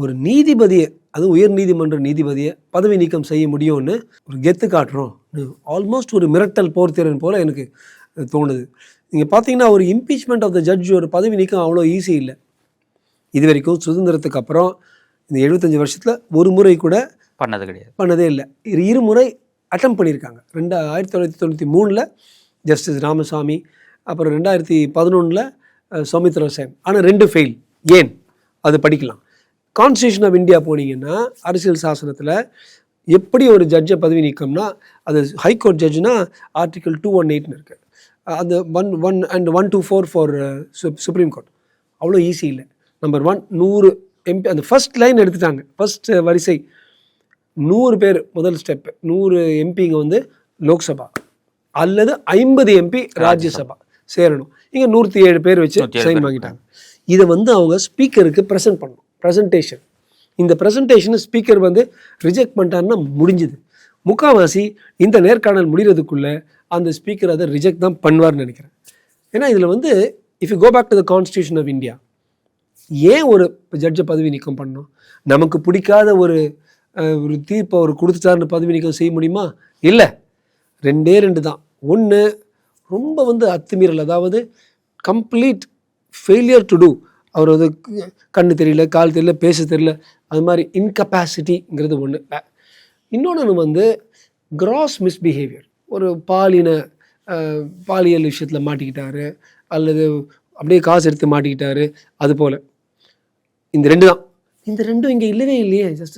ஒரு நீதிபதியை அது உயர் நீதிமன்ற நீதிபதியை பதவி நீக்கம் செய்ய முடியும்னு ஒரு கெத்து காட்டுறோம். ஆல்மோஸ்ட் ஒரு மிரட்டல் போர்த்திறன் போல் எனக்கு தோணுது. நீங்கள் பார்த்தீங்கன்னா ஒரு இம்பீச்மெண்ட் ஆஃப் த ஜட்ஜ் ஒரு பதவி நீக்கம் அவ்வளோ ஈஸி இல்லை. இது வரைக்கும் சுதந்திரத்துக்கு அப்புறம் இந்த எழுபத்தஞ்சு வருஷத்தில் ஒரு முறை கூட பண்ணது கிடையாது. பண்ணதே இல்லை. இரு இருமுறை அட்டம் பண்ணியிருக்காங்க. ரெண்டு ஆயிரத்தி தொள்ளாயிரத்தி தொண்ணூற்றி மூணில் ஜஸ்டிஸ் ராமசாமி அப்புறம் ரெண்டாயிரத்தி பதினொன்றில் சௌமித்ரா சென். ஆனால் ரெண்டு ஃபெயில் ஏன்? அது படிக்கலாம். கான்ஸ்டியூஷன் ஆஃப் இந்தியா போனீங்கன்னா அரசியல் சாசனத்தில் எப்படி ஒரு ஜட்ஜை பதவி நீக்கம்னா அது ஹைகோர்ட் ஜட்ஜ்னா ஆர்டிகல் டூ ஒன் எயிட்னு இருக்குது அந்த one one and one two four for supreme court அவ்வளோ ஈஸி இல்லை. நம்பர் ஒன் நூறு எம்பி அந்த ஃபர்ஸ்ட் லைன் எடுத்துட்டாங்க. ஃபர்ஸ்ட் வரிசை. நூறு பேர் முதல் ஸ்டெப் நூறு எம்பிங்க வந்து லோக்சபா. அல்லது ஐம்பது எம்பி ராஜ்யசபா. சேரணும். இங்கே நூற்றி ஏழு பேர் வச்சு சைன். வாங்கிட்டாங்க. இதை வந்து அவங்க ஸ்பீக்கருக்கு ப்ரெசென்ட் பண்ணணும். ப்ரெசன்டேஷன் இந்த ப்ரெசன்டேஷனை ஸ்பீக்கர் வந்து ரிஜெக்ட் பண்ணிட்டாருன்னா முடிஞ்சுது. முக்காவாசி இந்த நேர்காணல் முடிகிறதுக்குள்ளே அந்த ஸ்பீக்கர் அதை ரிஜெக்ட் தான் பண்ணுவார்னு நினைக்கிறேன். ஏன்னா இதில் வந்து if you go back to the constitution of India ஏன் ஒரு ஜட்ஜை பதவி நீக்கம் பண்ணணும்? நமக்கு பிடிக்காத ஒரு ஒரு தீர்ப்பை அவர் கொடுத்துட்டாருன்னு பதவி நீக்கம் செய்ய முடியுமா? இல்லை. ரெண்டே ரெண்டு தான். ஒன்று ரொம்ப வந்து அத்துமீறல். அதாவது கம்ப்ளீட் ஃபெயிலியர் டு டூ அவர் வந்து கண்ணு தெரியல கால் தெரியல பேச தெரியல. அது மாதிரி இன்கப்பாசிட்டிங்கிறது ஒன்று இன்னொன்று வந்து கிராஸ் மிஸ்பிஹேவியர் ஒரு பாலின பாலியல் விஷயத்தில் மாட்டிக்கிட்டாரு அல்லது அப்படியே காசு எடுத்து மாட்டிக்கிட்டாரு அது போல். இந்த ரெண்டு தான். இந்த ரெண்டும் இங்கே இல்லவே இல்லையே ஜஸ்ட்